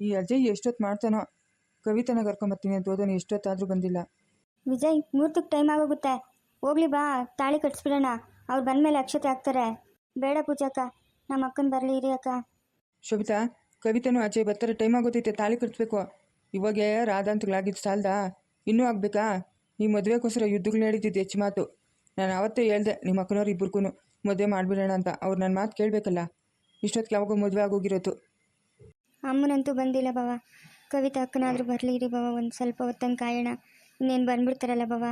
ಈ ಅಜಯ್ ಎಷ್ಟೊತ್ತು ಮಾಡ್ತಾನೋ ಕವಿತನ ಕರ್ಕೊಂಬರ್ತೀನಿ ಅಂತ ಓದೋನು ಎಷ್ಟೊತ್ತಾದರೂ ಬಂದಿಲ್ಲ. ವಿಜಯ್ ಮೂರ್ತಕ್ಕೆ ಟೈಮ್ ಆಗೋಗುತ್ತೆ. ಹೋಗ್ಲಿ ಬಾ ತಾಳಿ ಕಟ್ಸ್ಬಿಡೋಣ. ಅವ್ರು ಬಂದಮೇಲೆ ಅಕ್ಷತೆ ಹಾಕ್ತಾರೆ. ಬೇಡ ಪೂಜಾಕ ನಮ್ಮ ಅಕ್ಕನ ಬರಲಿ ಇರಿ ಅಕ್ಕ. ಶೋಭಿತಾ ಕವಿತನು ಅಜಯ್ ಬರ್ತಾರೆ ಟೈಮ್ ಆಗೋತೈತೆ ತಾಳಿ ಕಟ್ಸ್ಬೇಕು. ಇವಾಗ ರಾಧಾಂತಗಳಾಗಿದ್ದು ಸಾಲ್ದಾ? ಇನ್ನೂ ಆಗಬೇಕಾ? ಈ ಮದುವೆಗೋಸ್ಕರ ಯುದ್ಧಗಳು ನಡೀತಿದ್ದು ಹೆಚ್ಚು ಮಾತು. ನಾನು ಅವತ್ತೇ ಹೇಳ್ದೆ ನಿಮ್ಮ ಅಕ್ಕನವ್ರು ಇಬ್ಬರಿಗೂ ಮದುವೆ ಮಾಡಿಬಿಡೋಣ ಅಂತ. ಅವ್ರು ನನ್ನ ಮಾತು ಕೇಳಬೇಕಲ್ಲ. ಇಷ್ಟೊತ್ತಿಗೆ ಯಾವಾಗೋ ಮದುವೆ ಆಗೋಗಿರೋದು. ಅಮ್ಮನಂತೂ ಬಂದಿಲ್ಲ ಬಾವ. ಕವಿತಾ ಅಕ್ಕನಾದರೂ ಬರಲಿ ಇರಿ ಬಾವ ಒಂದು ಸ್ವಲ್ಪ ಹೊತ್ತಂಗೆ ಕಾಯೋಣ. ಇನ್ನೇನು ಬಂದ್ಬಿಡ್ತಾರಲ್ಲ ಬಾವ.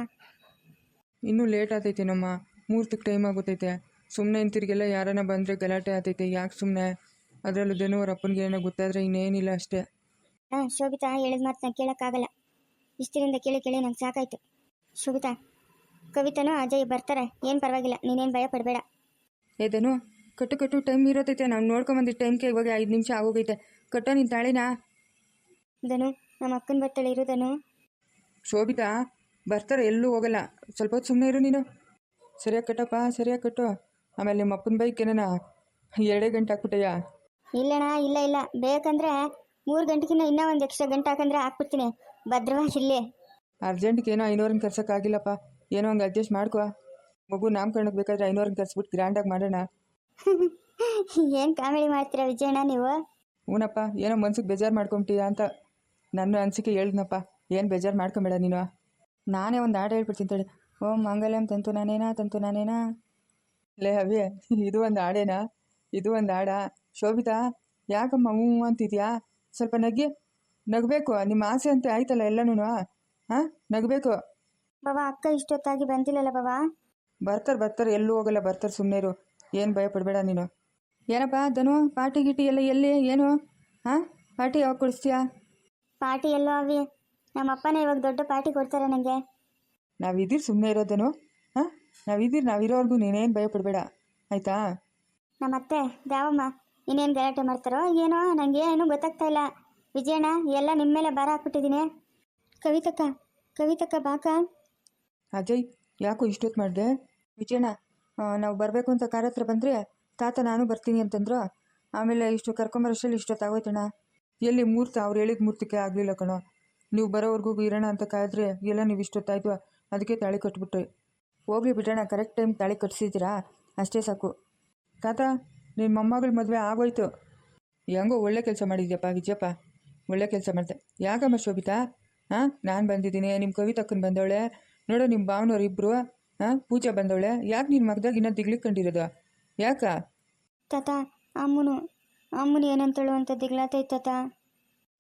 ಇನ್ನೂ ಲೇಟ್ ಆತೈತೆ ನಮ್ಮ ಮೂರ್ತಕ್ಕೆ ಟೈಮ್ ಆಗುತ್ತೈತೆ ಸುಮ್ಮನೆ ಇಂತಿರಿಗೆಲ್ಲ ಯಾರನ್ನ ಬಂದರೆ ಗಲಾಟೆ ಆತೈತೆ. ಯಾಕೆ ಸುಮ್ಮನೆ ಅದರಲ್ಲೂ ಧನು ಅವ್ರ ಅಪ್ಪನಿಗೆ ಏನೋ ಗೊತ್ತಾದರೆ ಇನ್ನೇನಿಲ್ಲ ಅಷ್ಟೇ. ಹಾಂ ಶೋಭಿತಾ ಹೇಳಿದ ಮಾತನ್ನ ಕೇಳೋಕ್ಕಾಗಲ್ಲ. ಇಷ್ಟರಿಂದ ಕೇಳಿ ಕೇಳಿ ನಂಗೆ ಸಾಕಾಯ್ತು. ಶೋಭಿತಾ ಕವಿತಾನು ಅಜಯ್ ಬರ್ತಾರೆ. ಏನು ಪರವಾಗಿಲ್ಲ ನೀನೇನು ಭಯ ಪಡಬೇಡ. ಏ ಧನು ಕಟ್ಟು ಕಟ್ಟು ಟೈಮ್ ಇರೋತೈತೆ ನಾವು ನೋಡ್ಕೊಂಬಂದಿದ್ದ ಟೈಮ್ಗೆ ಇವಾಗ ಐದು ನಿಮಿಷ ಆಗೋಗೈತೆ. ಕಟ್ಟೋ ನಿನ್ನ ತಾಳಿನಾ? ಧನು ನಮ್ಮ ಅಕ್ಕನ ಬಟ್ಟೆ ಇರೋದನು ಶೋಭಿತಾ ಬರ್ತಾರೆ ಎಲ್ಲೂ ಹೋಗಲ್ಲ. ಸ್ವಲ್ಪ ಹೊತ್ತು ಸುಮ್ಮನೆ ಇರು ನೀನು. ಸರಿಯಾಗಿ ಕಟ್ಟಪ್ಪ ಸರಿಯಾಗಿ ಕಟ್ಟು. ಆಮೇಲೆ ನಿಮ್ಮ ಅಪ್ಪನ ಬೈಕ್ ಏನಾನ ಎರಡೇ ಗಂಟೆ ಹಾಕ್ಬಿಟ್ಟಯ್ಯ ಇಲ್ಲಣ್ಣ ಇಲ್ಲ ಇಲ್ಲ. ಬೇಕಂದ್ರೆ ಮೂರು ಗಂಟೆಗಿನ್ನ ಇನ್ನೂ ಒಂದು ಎಕ್ಸ್ಟ್ರಾ ಗಂಟೆ ಹಾಕಂದ್ರೆ ಹಾಕ್ಬಿಡ್ತೀನಿ. ಭದ್ರವಾಗಿ ಇಲ್ಲೇ ಅರ್ಜೆಂಟ್ಗೆ ಏನೋ ಐನೂರನ್ನ ಕರ್ಸೋಕ್ಕಾಗಿಲ್ಲಪ್ಪ. ಏನೋ ಹಂಗೆ ಅಡ್ಜಸ್ಟ್ ಮಾಡ್ಕೋ. ಮಗು ನಾಮಕರಣಕ್ಕೆ ಬೇಕಾದ್ರೆ ಐನೂರನ್ನ ಕರ್ಸ್ಬಿಟ್ಟು ಗ್ರ್ಯಾಂಡಾಗಿ ಮಾಡೋಣ. ಏನು ಕಾಮಿಡಿ ಮಾಡ್ತೀರಾ ವಿಜಯಣ್ಣ ನೀವು? ಹ್ಞೂನಪ್ಪ ಏನೋ ಮನ್ಸಿಗೆ ಬೇಜಾರು ಮಾಡ್ಕೊಂಬಿಟ್ಟಿಯ ಅಂತ ನನ್ನ ಅನಿಸಿಕೆ ಹೇಳಿದ್ನಪ್ಪ. ಏನು ಬೇಜಾರು ಮಾಡ್ಕೊಂಬೇಡ ನೀನು. ನಾನೇ ಒಂದು ಹಾಡು ಹೇಳ್ಬಿಡ್ತೀನಿ ತಡಿ. ಓಂ ಮಂಗಲಂ ತಂತು ನಾನೇನಾ ತಂತು ನಾನೇನಾ? ಲೇ ಅವಿ ಇದು ಒಂದು ಹಾಡೇನಾ? ಇದು ಒಂದು ಹಾಡಾ? ಶೋಭಿತಾ ಯಾಕಮ್ಮ ಹ್ಞೂ ಅಂತಿದ್ಯಾ? ಸ್ವಲ್ಪ ನಗಿ ನಗಬೇಕು ನಿಮ್ಮ ಆಸೆ ಅಂತ ಆಯ್ತಲ್ಲ ಎಲ್ಲನೂ ಹಾಂ ನಗಬೇಕು. ಬಾಬಾ ಅಕ್ಕ ಇಷ್ಟೊತ್ತಾಗಿ ಬಂದಿಲ್ಲಲ್ಲ ಬಾಬಾ ಬರ್ತಾರೆ ಬರ್ತಾರೆ ಎಲ್ಲೂ ಹೋಗಲ್ಲ ಬರ್ತಾರೆ ಸುಮ್ಮನೆ ಇರು. ಏನು ಭಯ ಪಡಬೇಡ ನೀನು. ಏನಪ್ಪ ಧನು ಪಾರ್ಟಿ ಗಿಟಿ ಎಲ್ಲ ಎಲ್ಲಿ ಏನು? ಹಾಂ ಪಾರ್ಟಿ ಯಾವಾಗ ಕೊಡಿಸ್ತೀಯಾ? ಪಾರ್ಟಿ ಎಲ್ಲೋ ಅವಿ. ನಮ್ಮ ಅಪ್ಪನೇ ಇವಾಗ ದೊಡ್ಡ ಪಾರ್ಟಿ ಕೊಡ್ತಾರೆ ನನಗೆ ನಾವಿದ್ದೀರಿ ಸುಮ್ಮನೆ ಇರೋದನು ಹಾಂ ನಾವಿದ್ದೀರಿ ನಾವಿರೋವರೆಗೂ ನೀನೇನು ಭಯ ಪಡಬೇಡ. ಆಯಿತಾ? ನಮ್ಮ ಅತ್ತೆ ದಾವಮ್ಮ ಇನ್ನೇನು ಗಲಾಟೆ ಮಾಡ್ತಾರೋ ಏನೋ ನನಗೆ ಏನೂ ಗೊತ್ತಾಗ್ತಾ ಇಲ್ಲ. ವಿಜಯಣ್ಣ ಎಲ್ಲ ನಿಮ್ಮ ಮೇಲೆ ಭಾರ ಹಾಕ್ಬಿಟ್ಟಿದ್ದೀನಿ. ಕವಿತಕ್ಕ ಕವಿತಕ್ಕ ಬಾಕ. ಅಜಯ್ ಯಾಕೋ ಇಷ್ಟೊತ್ತು ಮಾಡಿದೆ? ವಿಜಯಣ್ಣ ನಾವು ಬರಬೇಕು ಅಂತ ಕಾರ್ ಹತ್ರ ಬಂದರೆ ತಾತ ನಾನು ಬರ್ತೀನಿ ಅಂತಂದ್ರು. ಆಮೇಲೆ ಇಷ್ಟು ಕರ್ಕೊಂಬರೋಷ್ಟರಲ್ಲಿ ಇಷ್ಟೊತ್ತಾಗೋಯ್ತಣ್ಣ ಎಲ್ಲಿ ಮೂರ್ತ, ಅವ್ರು ಹೇಳಿದ ಮೂರ್ತಿಕೆ ಆಗಲಿಲ್ಲ ಕಣೋ. ನೀವು ಬರೋವರೆಗೂ ಇರೋಣ ಅಂತ ಕಾಯಿದ್ರೆ ಎಲ್ಲ ನೀವು ಇಷ್ಟೊತ್ತಾಯ್ತು ಅದಕ್ಕೆ ತಾಳಿ ಕಟ್ಬಿಟ್ರಿ. ಹೋಗ್ಲಿ ಬಿಡೋಣ ಕರೆಕ್ಟ್ ಟೈಮ್ ತಾಳಿ ಕಟ್ಸಿದ್ದೀರಾ? ಅಷ್ಟೇ ಸಾಕು. ತಾತ ನಿನ್ನ ಮೊಮ್ಮಗಳ ಮದುವೆ ಆಗೋಯ್ತು. ಹೆಂಗೋ ಒಳ್ಳೆ ಕೆಲಸ ಮಾಡಿದ್ಯಪ್ಪ, ವಿಜಯಪ್ಪ. ಒಳ್ಳೆ ಕೆಲಸ ಮಾಡಿದೆ. ಯಾಕಮ್ಮ ಶೋಭಿತಾ? ಹಾಂ ನಾನು ಬಂದಿದ್ದೀನಿ ನಿಮ್ಮ ಕವಿತಕ್ಕನ ಬಂದವಳೆ. ನೋಡು ನಿಮ್ಮ ಭಾವನವ್ರು ಇಬ್ಬರು ಹಾಂ ಪೂಜಾ ಬಂದವಳೆ? ಯಾಕೆ ನಿನ್ನ ಮಗದಾಗ ಇನ್ನೂ ದಿಗ್ಲಿಕ್ಕಂಡಿರೋದು ಯಾಕ? ತಾತ ಅಮ್ಮನು. ಅಮ್ಮನ ಏನಂತಳು ಅಂತ ದಿಗ್ಲಾತೈತ್ ತಾತ.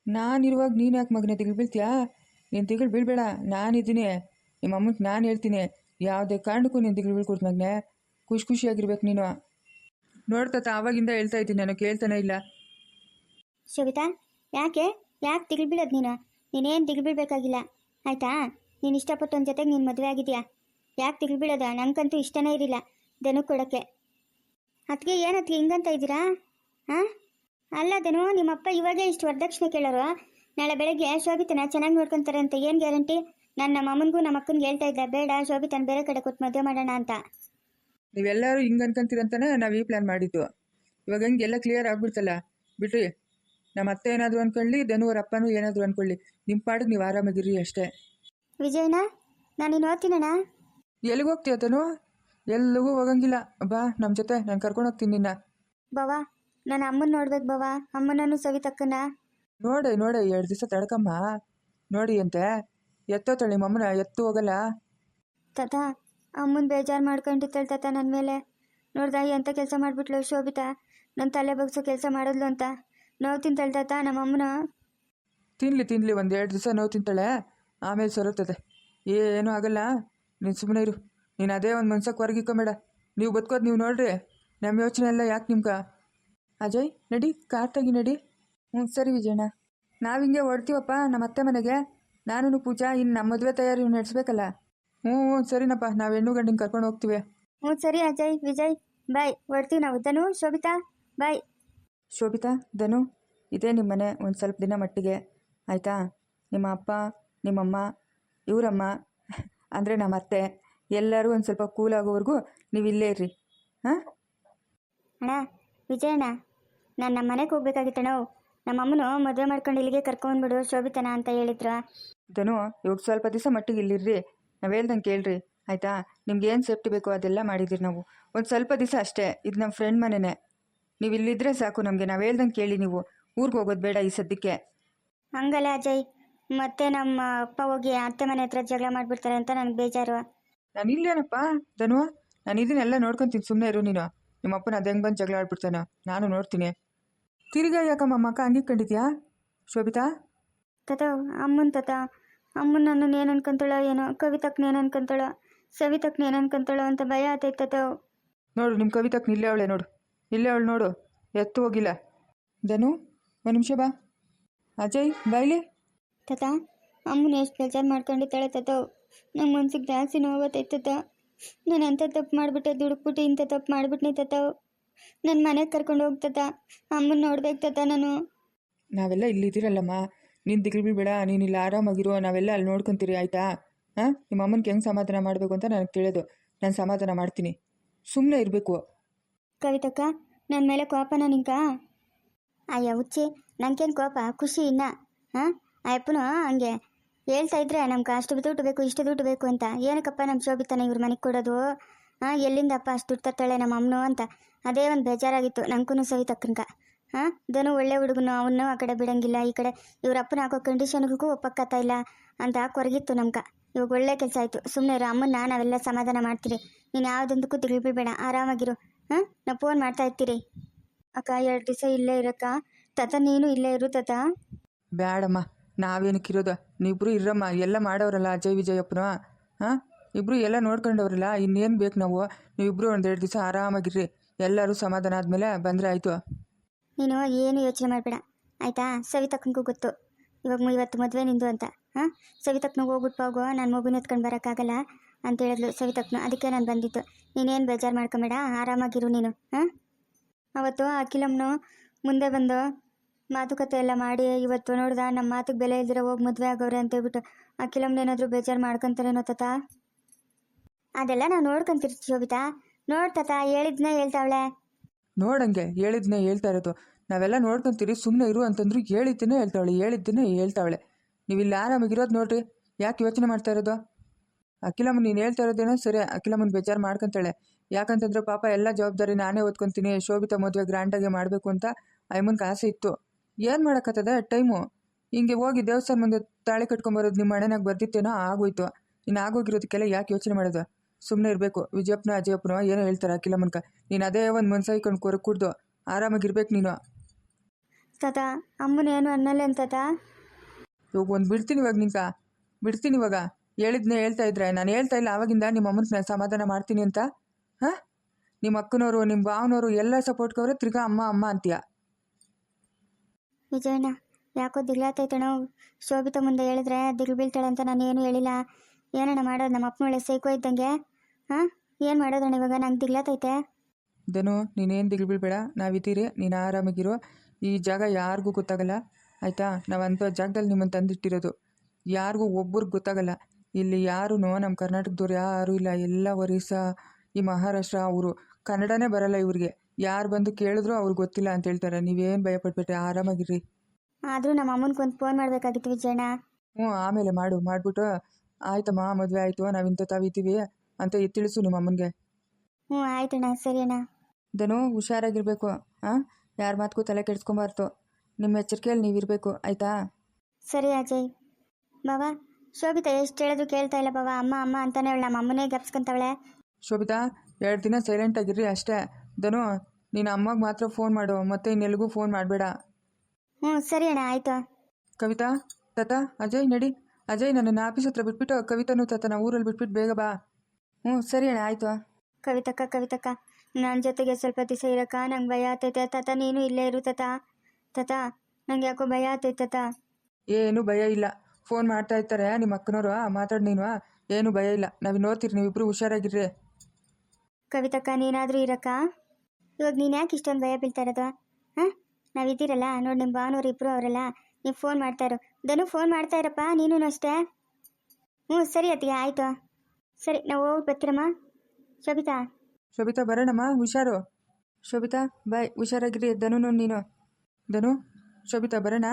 ನಾನಿರುವಾಗ ನೀನು ಯಾಕೆ ಮಗನ ದಿಗ್ಲು ಬೀಳ್ತೀಯಾ? ನೀನು ದಿಗ್ಲು ಬೀಳ್ಬೇಡ. ನಾನಿದ್ದೀನಿ ನಿಮ್ಮ ಅಮ್ಮಂಗೆ ನಾನು ಹೇಳ್ತೀನಿ. ಯಾವುದೇ ಕಾರಣಕ್ಕೂ ನೀನು ದಿಗ್ಲು ಬೀಳ್ಕೊಡ್ತು ಮಗ್ನೆ. ಖುಷಿ ಖುಷಿಯಾಗಿರ್ಬೇಕು ನೀನು. ನೋಡ್ತಾತ ಅವಾಗಿಂದ ಹೇಳ್ತಾ ಇದ್ದೀನಿ. ನಾನು ಕೇಳ್ತಾನೆ ಇಲ್ಲ. ಶೋಭಿತಾ ಯಾಕೆ? ಯಾಕೆ ದಿಗ್ಲು ಬೀಳೋದು ನೀನು? ನೀನೇನು ದಿಗ್ಲು ಬೀಳ್ಬೇಕಾಗಿಲ್ಲ? ಆಯ್ತಾ? ನೀನು ಇಷ್ಟಪಟ್ಟು ಜೊತೆಗೆ ನೀನು ಮದುವೆ ಆಗಿದ್ಯಾ? ಯಾಕೆ ತಿಳಿಬಿಡೋದ? ನಂಗಂತೂ ಇಷ್ಟನೇ ಇರಲಿಲ್ಲ ದನು ಕೊಡೋಕ್ಕೆ. ಅದಕ್ಕೆ ಏನತ್ಗೆ ಹಿಂಗಂತ ಇದ್ದೀರಾ? ಹಾಂ ಅಲ್ಲ ದನು ನಿಮ್ಮಪ್ಪ ಇವಾಗೇ ಇಷ್ಟು ವರದಕ್ಷಿಣೆ ಕೇಳೋರು. ನಾಳೆ ಬೆಳಗ್ಗೆ ಶೋಭಿತನ ಚೆನ್ನಾಗಿ ನೋಡ್ಕೊಂತಾರೆ ಅಂತ ಏನು ಗ್ಯಾರಂಟಿ? ನಾನು ನಮ್ಮ ಅಮ್ಮನಿಗೂ ನಮ್ಮ ಅಕ್ಕನಿಗೆ ಹೇಳ್ತಾ ಇದ್ದೆ ಬೇಡ ಶೋಭಿತನ ಬೇರೆ ಕಡೆ ಕೊಟ್ಟು ಮದುವೆ ಮಾಡೋಣ ಅಂತ. ನೀವೆಲ್ಲರೂ ಹಿಂಗೆ ಅನ್ಕೊಂತೀರಂತಾನೆ ನಾವು ಈ ಪ್ಲ್ಯಾನ್ ಮಾಡಿದ್ದು. ಇವಾಗ ಹಂಗೆ ಎಲ್ಲ ಕ್ಲಿಯರ್ ಆಗ್ಬಿಡ್ತಲ್ಲ? ಬಿಡ್ರಿ. ನಮ್ಮ ಅತ್ತೆ ಏನಾದರೂ ಅಂದ್ಕೊಳ್ಳಿ ಧನು ಅವ್ರ ಅಪ್ಪನೂ ಏನಾದರೂ ಅಂದ್ಕೊಳ್ಳಿ ನಿಮ್ಮ ಪಾಡಿಗೆ ನೀವು ಆರಾಮಾಗಿರ್ರಿ ಅಷ್ಟೇ. ವಿಜಯನಾ ನಾನು ಇನ್ನು ಓದ್ತೀನಣ್ಣ. ಎಲ್ಲಿಗೆ ಹೋಗ್ತೀಯ ತನು? ಎಲ್ಲಿಗೂ ಹೋಗಂಗಿಲ್ಲ. ಬಾ ನಮ್ಮ ಜೊತೆ. ನಾನು ಕರ್ಕೊಂಡು ಹೋಗ್ತೀನಿ ನಿನ್ನ. ಬಾವಾ ನಾನು ಅಮ್ಮನ ನೋಡ್ಬೇಕು ಬಾವಾ. ಅಮ್ಮನನ್ನು ಸವಿತಕ್ಕನ ನೋಡಿ ನೋಡಿ ಎರಡು ದಿವಸ ತಡ್ಕಮ್ಮ. ನೋಡಿ ಅಂತೆ. ಎತ್ತೋ ನಿಮ್ಮ ಅಮ್ಮನ. ಎತ್ತು ಹೋಗಲ್ಲ. ತಾತ ಅಮ್ಮನ ಬೇಜಾರು ಮಾಡ್ಕೊಂಡಿತ್ತಲ್ ತಾತ ನನ್ನ ಮೇಲೆ. ನೋಡ್ದ ಎಂಥ ಕೆಲಸ ಮಾಡಿಬಿಟ್ಲು ಶೋಭಿತಾ? ನನ್ನ ತಲೆ ಬಗ್ಸೋ ಕೆಲಸ ಮಾಡಿದ್ಲು ಅಂತ. ನೋವು ತಿಂತಾಳೆ ತಾತ ನಮ್ಮ ಅಮ್ಮನ? ತಿನ್ಲಿ ತಿನ್ಲಿ. ಒಂದು ಎರಡು ದಿವಸ ನೋವು ತಿಂತಾಳೆ. ಆಮೇಲೆ ಸೊರತದೆ ಏನೂ ಆಗಲ್ಲ. ನೀನು ಸುಮ್ಮನೆ ಇರು. ನೀನು ಅದೇ ಒಂದು ಮನ್ಸಕ್ಕೆ ಹೊರಗಿಕ್ಕೊಂಬೇಡ ನೀವು ಬದುಕೋದು ನೀವು ನೋಡ್ರಿ. ನಮ್ಮ ಯೋಚನೆ ಎಲ್ಲ ಯಾಕೆ ನಿಮ್ಗೆ? ಅಜಯ್ ನಡಿ ಕಾರ್ ತೆಗಿ ನಡಿ. ಹ್ಞೂ ಸರಿ ವಿಜಯಣ್ಣ. ನಾವು ಹಿಂಗೆ ಹೊಡ್ತೀವಪ್ಪ ನಮ್ಮ ಅತ್ತೆ ಮನೆಗೆ. ನಾನು ಪೂಜಾ ಇನ್ನು ನಮ್ಮ ಮದುವೆ ತಯಾರಿ ನಡೆಸ್ಬೇಕಲ್ಲ. ಹ್ಞೂ ಹ್ಞೂ ಸರಿನಪ್ಪ. ನಾವು ಹೆಣ್ಣು ಗಂಡಿನ ಕರ್ಕೊಂಡು ಹೋಗ್ತೀವಿ. ಹ್ಞೂ ಸರಿ ಅಜಯ್ ವಿಜಯ್. ಬಾಯ್. ಹೊಡ್ತೀವಿ ನಾವು. ಧನು ಶೋಭಿತಾ ಬಾಯ್. ಶೋಭಿತಾ ಧನು ಇದೇ ನಿಮ್ಮ ಮನೆ ಒಂದು ಸ್ವಲ್ಪ ದಿನ ಮಟ್ಟಿಗೆ. ಆಯಿತಾ? ನಿಮ್ಮ ಅಪ್ಪ ನಿಮ್ಮಮ್ಮ ಇವರಮ್ಮ ಅಂದರೆ ನಮ್ಮ ಅತ್ತೆ ಎಲ್ಲರೂ ಒಂದು ಸ್ವಲ್ಪ ಕೂಲ್ ಆಗೋವರೆಗೂ ನೀವು ಇಲ್ಲೇ ಇರ್ರಿ. ಹಾಂ? ಅಣ್ಣ ವಿಜಯಣ್ಣ ನಾನು ನಮ್ಮ ಮನೆಗೆ ಹೋಗ್ಬೇಕಾಗಿತ್ತಣ್ಣ ನಮ್ಮ ಅಮ್ಮನು ಮದುವೆ ಮಾಡ್ಕೊಂಡು ಇಲ್ಲಿಗೆ ಕರ್ಕೊಂಡ್ಬಿಡು ಶೋಭಿತನ ಅಂತ ಹೇಳಿದ್ರು. ಧನು ಇವಾಗ ಸ್ವಲ್ಪ ದಿವಸ ಮಟ್ಟಿಗೆ ಇಲ್ಲಿರ್ರಿ. ನಾವು ಹೇಳ್ದಂಗೆ ಕೇಳ್ರಿ ಆಯಿತಾ? ನಿಮ್ಗೆ ಏನು ಸೇಫ್ಟಿ ಬೇಕೋ ಅದೆಲ್ಲ ಮಾಡಿದ್ದೀರಿ ನಾವು. ಒಂದು ಸ್ವಲ್ಪ ದಿವಸ ಅಷ್ಟೇ ಇದು ನಮ್ಮ ಫ್ರೆಂಡ್ ಮನೆನೇ. ನೀವು ಇಲ್ಲಿದ್ರೆ ಸಾಕು ನಮಗೆ ನಾವು ಹೇಳ್ದಂಗೆ ಕೇಳಿ ನೀವು. ಊರಿಗೆ ಹೋಗೋದು ಬೇಡ ಈ ಸದ್ಯಕ್ಕೆ. ಹಂಗಲ್ಲ ಅಜಯ್. ಮತ್ತೆ ನಮ್ಮ ಅಪ್ಪ ಹೋಗಿ ಅತ್ತೆ ಮನೆ ಹತ್ರ ಜಗಳ ಮಾಡ್ಬಿಡ್ತಾರೆ ಅಂತ ನನಗೆ ಬೇಜಾರು. ನಾನು ಇಲ್ಲೇನಪ್ಪ ಧನು? ನಾನು ಇದನ್ನೆಲ್ಲ ನೋಡ್ಕೊಂತೀನಿ ಸುಮ್ಮನೆ ಇರು ನೀನು. ನಿಮ್ಮ ಅಪ್ಪನ ಅದು ಹೆಂಗೆ ಬಂದು ಜಗಳ ಆಡ್ಬಿಡ್ತಾನೆ ನಾನು ನೋಡ್ತೀನಿ. ತಿರ್ಗಾ ಯಾಕಮ್ಮ ಮಕ್ಕ ಹಂಗೆ ಕಂಡಿದ್ಯಾ? ಶೋಭಿತಾ? ತತ ಅಮ್ಮನ ತತ. ಅಮ್ಮನ ನನ್ನನ್ನು ಏನು ಅನ್ಕೊಂತಾಳೋ ಏನೋ ಕವಿತಕ್ನ ಏನು ಅನ್ಕೊಂತಾಳೋ ಸವಿತಕ್ನ ಏನು ಅನ್ಕೊಂತಾಳೋ ಅಂತ ಭಯ ಆತೈತೆ ತತ. ನೋಡು ನಿಮ್ಮ ಕವಿತಕ್ಕೆ ಇಲ್ಲೇ ಅವಳೆ ನೋಡು. ಇಲ್ಲೇ ಅವಳು ನೋಡು ಎತ್ತು ಹೋಗಿಲ್ಲ. ಧನು ಒಂದು ನಿಮಿಷ ಬಾ. ಅಜಯ್ ಬಾಯ್ಲಿ ತತ? ಅಮ್ಮನ ಎಷ್ಟು ಬೇಜಾರು ಮಾಡ್ಕೊಂಡಿದ್ದಾಳೆ ತತ. ನಂಗೆ ಮನ್ಸಿಗೆ ಜಾಸ್ತಿ ನೋವತ್ತೈತೆ ತತ. ನಾನು ಅಂಥ ತಪ್ಪು ಮಾಡಿಬಿಟ್ಟೆ ದುಡುಕ್ಬಿಟ್ಟು ಇಂಥ ತಪ್ಪು ಮಾಡಿಬಿಟ್ನಿ ತತ. ನನ್ನ ಮನೆಗೆ ಕರ್ಕೊಂಡು ಹೋಗ್ತತ ಅಮ್ಮನ ನೋಡ್ಬೇಕು ತತ ನಾನು. ನಾವೆಲ್ಲ ಇಲ್ಲಿದ್ದೀರಲ್ಲಮ್ಮ. ನೀನು ದಿಗ್ಲು ಬೇಡ ನೀನು ಇಲ್ಲಿ ಆರಾಮಾಗಿರೋ ನಾವೆಲ್ಲ ಅಲ್ಲಿ ನೋಡ್ಕೊಂತೀರಿ ಆಯಿತಾ? ಹಾಂ ನಿಮ್ಮ ಅಮ್ಮನಿಗೆ ಹೆಂಗೆ ಸಮಾಧಾನ ಮಾಡಬೇಕು ಅಂತ ನನಗೆ ತಿಳಿಯೋದು ನಾನು ಸಮಾಧಾನ ಮಾಡ್ತೀನಿ. ಸುಮ್ಮನೆ ಇರಬೇಕು. ಕವಿತಕ್ಕ ನನ್ನ ಮೇಲೆ ಕೋಪನ ನಿಂಕ ಅಯ್ಯ ಹುಚ್ಚಿ. ನನಗೇನು ಕೋಪ? ಖುಷಿ ಇನ್ನ? ಹಾಂ ಅಯ್ಯಪ್ಪನು ಹಂಗೆ ಹೇಳ್ತಾ ಇದ್ರೆ ನಮ್ಗೆ ಅಷ್ಟು ದುಡ್ಡು ಬೇಕು ಇಷ್ಟು ದುಡ್ಡು ಬೇಕು ಅಂತ. ಏನಕ್ಕಪ್ಪ ನಮ್ಮ ಶೋಭಿತನ ಇವ್ರ ಮನೆಗೆ ಕೊಡೋದು? ಹಾಂ, ಎಲ್ಲಿಂದಪ್ಪ ಅಷ್ಟು ದುಡ್ಡು ತರ್ತಾಳೆ ನಮ್ಮ ಅಮ್ಮನು ಅಂತ. ಅದೇ ಒಂದು ಬೇಜಾರಾಗಿತ್ತು ನಂಗೂ ಸವಿತಕ್ಕನ್ಕ ಹಾಂ ಧನು ಒಳ್ಳೆ ಹುಡುಗನು, ಅವನು ಆ ಕಡೆ ಬಿಡಂಗಿಲ್ಲ, ಈ ಕಡೆ ಇವ್ರ ಅಪ್ಪನ ಹಾಕೋ ಕಂಡೀಷನ್ಗೂ ಒಪ್ಪಕ್ಕತ್ತಾ ಇಲ್ಲ ಅಂತ ಕೊರಗಿತ್ತು ನಮ್ಗೆ. ಇವಾಗ ಒಳ್ಳೆ ಕೆಲಸ ಆಯಿತು. ಸುಮ್ಮನೆ ಇರು, ಅಮ್ಮನ್ನ ನಾವೆಲ್ಲ ಸಮಾಧಾನ ಮಾಡ್ತೀರಿ. ನೀನು ಯಾವುದೊಂದಕ್ಕೂ ತಿರುಗಿಬಿಡಬೇಡ, ಆರಾಮಾಗಿರು. ಹಾಂ, ನಾವು ಫೋನ್ ಮಾಡ್ತಾ ಇರ್ತೀರಿ. ಅಕ್ಕ, ಎರಡು ದಿವಸ ಇಲ್ಲೇ ಇರಕ್ಕ. ತತ, ನೀನು ಇಲ್ಲೇ ಇರು ತತ. ಬೇಡಮ್ಮ ನಾವೇನಕ್ಕಿರೋದು ನೀವಿಬ್ರು ಇರಮ್ಮ, ಎಲ್ಲ ಮಾಡೋರಲ್ಲ ಅಜಯ್ ವಿಜಯಪ್ಪನ, ಹಾಂ? ಇಬ್ಬರು ಎಲ್ಲ ನೋಡ್ಕೊಂಡವ್ರಲ್ಲ, ಇನ್ನೇನು ಬೇಕು ನಾವು? ನೀವಿಬ್ರು ಒಂದೆರಡು ದಿವಸ ಆರಾಮಾಗಿರ್ರಿ, ಎಲ್ಲರೂ ಸಮಾಧಾನ ಆದಮೇಲೆ ಬಂದರೆ ಆಯಿತು. ನೀನು ಏನು ಯೋಚನೆ ಮಾಡಬೇಡ, ಆಯಿತಾ? ಸವಿತಕ್ಕನಿಗೂ ಗೊತ್ತು. ಇವಾಗ ಇವತ್ತು ಮದುವೆ ನಿಂದು ಅಂತ, ಹಾಂ? ಸವಿತಕ್ಕನಿಗೆ ಹೋಗ್ಬಿಟ್ಟು ಹೋಗೋ, ನಾನು ಮಗುನ ಎತ್ಕೊಂಡು ಬರೋಕ್ಕಾಗಲ್ಲ ಅಂತ ಹೇಳಿದ್ಲು ಸವಿತಕ್ಕನು, ಅದಕ್ಕೆ ನಾನು ಬಂದಿದ್ದು. ನೀನೇನು ಬೇಜಾರು ಮಾಡ್ಕೊಂಬೇಡ, ಆರಾಮಾಗಿರು ನೀನು, ಹಾಂ? ಅವತ್ತು ಅಖಿಲಮ್ಮನು ಮುಂದೆ ಬಂದು ಮಾತುಕತೆ ಎಲ್ಲ ಮಾಡಿ ಇವತ್ತು ನೋಡ್ದ ನಮ್ಮ ಮಾತಿಗೆ ಬೆಲೆ ಇಲ್ದಿರ ಹೋಗಿ ಮದುವೆ ಆಗೋರೆ ಅಂತ ಹೇಳ್ಬಿಟ್ಟು ಅಖಿಲಮ್ಮನ ಏನಾದರೂ ಬೇಜಾರು ಮಾಡ್ಕೊಂತಾರೇನೋ ತಾತ? ಅದೆಲ್ಲ ನಾನು ನೋಡ್ಕೊಂತೀರಿ ಶೋಭಿತಾ. ನೋಡ್ತಾತ ಹೇಳಿದ್ನ ಹೇಳ್ತಾವಳೆ. ನೋಡಂಗೆ ಹೇಳಿದ್ನೇ ಹೇಳ್ತಾ ಇರೋದು. ನಾವೆಲ್ಲ ನೋಡ್ಕೊಂತೀರಿ ಸುಮ್ಮನೆ ಇರು ಅಂತಂದ್ರು ಹೇಳಿದ್ದನ್ನೇ ಹೇಳ್ತಾವಳೆ ಹೇಳಿದ್ದನ್ನೇ ಹೇಳ್ತಾವಳೆ. ನೀವು ಇಲ್ಲಿ ಆರಾಮಾಗಿರೋದು ನೋಡ್ರಿ, ಯಾಕೆ ಯೋಚನೆ ಮಾಡ್ತಾ ಇರೋದು? ಅಖಿಲಮ್ಮ ನೀನು ಹೇಳ್ತಾ ಇರೋದೇನೋ ಸರಿ, ಅಖಿಲಮ್ಮನ ಬೇಜಾರು ಮಾಡ್ಕೊಂತಾಳೆ. ಯಾಕಂತಂದ್ರೆ ಪಾಪ ಎಲ್ಲ ಜವಾಬ್ದಾರಿ ನಾನೇ ಓದ್ಕೊತೀನಿ, ಶೋಭಿತ ಮದುವೆ ಗ್ರ್ಯಾಂಡಾಗೆ ಮಾಡಬೇಕು ಅಂತ ಐಮನ್ಗೆ ಆಸೆ ಇತ್ತು. ಏನು ಮಾಡಕತ್ತದ? ಟೈಮು. ಹಿಂಗೆ ಹೋಗಿ ದೇವಸ್ಥಾನ ಮುಂದೆ ತಾಳಿ ಕಟ್ಕೊಂಬರೋದು ನಿಮ್ಮ ಮನೆನಾಗ ಬರ್ದಿತ್ತೇನೋ ಆಗೋಯ್ತು. ಇನ್ನು ಆಗೋಗಿರೋದಕ್ಕೆಲ್ಲ ಯಾಕೆ ಯೋಚನೆ ಮಾಡೋದು? ಸುಮ್ಮನೆ ಇರಬೇಕು. ವಿಜಯಪ್ಪನ ಅಜಯಪ್ಪನ ಏನೋ ಹೇಳ್ತಾರೆ ಅಖಿಲಮ್ಮನ್ಕ ನೀನು ಅದೇ ಒಂದು ಮನ್ಸಾಯ್ಕೊಂಡು ಕೊರ ಕುಡ್ದು ಆರಾಮಾಗಿರ್ಬೇಕು ನೀನು. ತಾತ ಅಮ್ಮನೇನು ಅನ್ನಲ್ಲೇ ತಾತ? ಇವಾಗ ಒಂದು ಬಿಡ್ತೀನಿ ಇವಾಗ ನಿಂಕ ಬಿಡ್ತೀನಿ ಇವಾಗ. ಹೇಳಿದ್ನೇ ಹೇಳ್ತಾ ಇದ್ರೆ. ನಾನು ಹೇಳ್ತಾ ಇಲ್ಲ ಆವಾಗಿಂದ ನಿಮ್ಮ ಅಮ್ಮನ ನಾನು ಸಮಾಧಾನ ಮಾಡ್ತೀನಿ ಅಂತ. ಹಾಂ? ನಿಮ್ಮ ಅಕ್ಕನವರು ನಿಮ್ಮ ಭಾವನವರು ಎಲ್ಲ ಸಪೋರ್ಟ್ಗವ್ರೆ ತಿರ್ಗಾ ಅಮ್ಮ ಅಮ್ಮ ಅಂತೀಯ. ವಿಜಯಣ್ಣ, ಯಾಕೋ ದಿಗ್ಲಾತೈತಣ್ಣ ಶೋಭಿತ ಮುಂದೆ ಹೇಳಿದ್ರೆ ದಿಗ್ಲು ಬೀಳ್ತಾಳೆ ಅಂತ ನಾನು ಏನು ಹೇಳಿಲ್ಲ. ಏನಣ್ಣ ಮಾಡೋದು, ನಮ್ಮ ಅಪ್ಪ ಒಳ್ಳೆ ಸೈಕೋ ಇದ್ದಂಗೆ? ಹಾಂ? ಏನು ಮಾಡೋದಣ್ಣ ಇವಾಗ? ನಂಗೆ ದಿಗ್ಲಾತೈತೆ. ಧನು, ನೀನೇನು ದಿಗ್ಲು ಬೀಳ್ಬೇಡ. ನಾವಿದ್ದೀರಿ, ನೀನು ಆರಾಮಾಗಿರೋ. ಈ ಜಾಗ ಯಾರಿಗೂ ಗೊತ್ತಾಗಲ್ಲ, ಆಯಿತಾ? ನಾವು ಅಂಥ ಜಾಗದಲ್ಲಿ ನಿಮ್ಮನ್ನು ತಂದಿಟ್ಟಿರೋದು. ಯಾರಿಗೂ ಒಬ್ಬರಿಗೆ ಗೊತ್ತಾಗಲ್ಲ. ಇಲ್ಲಿ ಯಾರೂ ನಮ್ಮ ಕರ್ನಾಟಕದವ್ರು ಯಾರೂ ಇಲ್ಲ. ಎಲ್ಲ ಒರಿಸ್ಸಾ, ಈ ಮಹಾರಾಷ್ಟ್ರ, ಅವರು. ಕನ್ನಡನೇ ಬರಲ್ಲ ಇವ್ರಿಗೆ. ಯಾರು ಬಂದು ಕೇಳಿದ್ರು ಅವ್ರಿಗೆ ಗೊತ್ತಿಲ್ಲ ಅಂತ ಹೇಳ್ತಾರೆ. ನೀವೇನು ಭಯಪಡ್ಬೇಡ್ರಿ ಆರಾಮಾಗಿರ್ರಿ. ಆದರೂ ನಮ್ಮ ಅಮ್ಮನಿಗೆ ಒಂದು ಫೋನ್ ಮಾಡಬೇಕಾಗಿತ್ತು ವಿಜಯಣ್ಣ. ಹ್ಞೂ ಆಮೇಲೆ ಮಾಡು ಮಾಡ್ಬಿಟ್ಟು. ಆಯ್ತಮ್ಮ ಮದುವೆ ಆಯಿತು ನಾವು ಇಂಥ ತಾವಿದ್ದೀವಿ ಅಂತ ಎತ್ತಿ ತಿಳಿಸು ನಿಮ್ಮ ಅಮ್ಮನಿಗೆ. ಹ್ಞೂ ಆಯ್ತಣ್ಣ ಸರಿ ಅಣ್ಣ. ಧನು ಹುಷಾರಾಗಿರಬೇಕು ಹಾಂ ಯಾರ ಮಾತಕ್ಕೂ ತಲೆ ಕೆಡ್ಸ್ಕೊಂಬಾರ್ದು. ನಿಮ್ಮ ಎಚ್ಚರಿಕೆಯಲ್ಲಿ ನೀವಿರಬೇಕು ಆಯಿತಾ? ಸರಿ ಅಜಯ್. ಬಾವಾ ಶೋಭಿತಾ ಎಷ್ಟು ಹೇಳಿದ್ರು ಕೇಳ್ತಾ ಇಲ್ಲ ಬಾವ. ಅಮ್ಮ ಅಮ್ಮ ಅಂತಾನೆ ಅವಳು ನಮ್ಮ ಅಮ್ಮನೇ ಗಪ್ಸ್ಕೊಂತವಳೆ. ಶೋಭಿತಾ ಎರಡು ದಿನ ಸೈಲೆಂಟ್ ಆಗಿರ್ರಿ ಅಷ್ಟೇ. ಧನು ನೀನು ಅಮ್ಮಗೆ ಮಾತ್ರ ಫೋನ್ ಮಾಡು ಮತ್ತೆ ಇನ್ನೆಲ್ಲಿಗೂ ಫೋನ್ ಮಾಡಬೇಡ. ಹ್ಞೂ ಸರಿ ಅಣ್ಣ ಆಯಿತು? ಕವಿತಾ ತಾತ ಅಜಯ್ ನಡಿ. ಅಜಯ್ ನನ್ನನ್ನು ಆಫೀಸ್ ಹತ್ರ ಬಿಟ್ಬಿಟ್ಟು ಕವಿತಾನು ತಾತನ ಊರಲ್ಲಿ ಬಿಟ್ಬಿಟ್ಟು ಬೇಗ ಬಾ. ಹ್ಞೂ ಸರಿ ಅಣ್ಣ ಆಯಿತು. ಕವಿತಕ್ಕ ಕವಿತಕ್ಕ ನನ್ನ ಜೊತೆಗೆ ಸ್ವಲ್ಪ ದಿವಸ ಇರಕ್ಕ ನಂಗೆ ಭಯ ಆತೈತೆ ತಾತ ನೀನು ಇಲ್ಲೇ ಇರು ತಾತ. ತಾತ ನಂಗೆ ಯಾಕೋ ಭಯ ಆಗ್ತೈತೆ ತಾತ. ಏನು ಭಯ ಇಲ್ಲ. ಫೋನ್ ಮಾಡ್ತಾ ಇರ್ತಾರೆ ನಿಮ್ಮ ಅಕ್ಕನವರು ಮಾತಾಡ್ ನೀನು ಏನು ಭಯ ಇಲ್ಲ. ನಾವು ನೋಡ್ತೀರಿ ನೀವಿಬ್ರು ಹುಷಾರಾಗಿರ್ರಿ. ಕವಿತಕ್ಕ ನೀನಾದರೂ ಇರಕ್ಕ? ಇವಾಗ ನೀನು ಯಾಕೆ ಇಷ್ಟೊಂದು ಭಯ ಬೀಳ್ತಾ ಇರೋದು ಹಾಂ ನಾವಿದ್ದೀರಲ್ಲ ನೋಡಿ ನಿಮ್ಮ ಭಾವನವ್ರು ಇಬ್ಬರು ಅವರಲ್ಲ ನೀವು ಫೋನ್ ಮಾಡ್ತಾಯಿರು. ಧನು ಫೋನ್ ಮಾಡ್ತಾ ಇರಪ್ಪ ನೀನು ಅಷ್ಟೇ? ಹ್ಞೂ, ಸರಿ ಅತ್ತಿಗೆ, ಆಯಿತು. ಸರಿ, ನಾವು ಹೋಗಿ ಬರ್ತೀರಮ್ಮ. ಶೋಭಿತಾ? ಶೋಭಿತಾ, ಬರೋಣಮ್ಮ, ಹುಷಾರು. ಶೋಭಿತಾ, ಬಾಯ್, ಹುಷಾರಾಗಿರಿ ಧನು ನೀನು. ಧನು, ಶೋಭಿತಾ, ಬರೋಣ?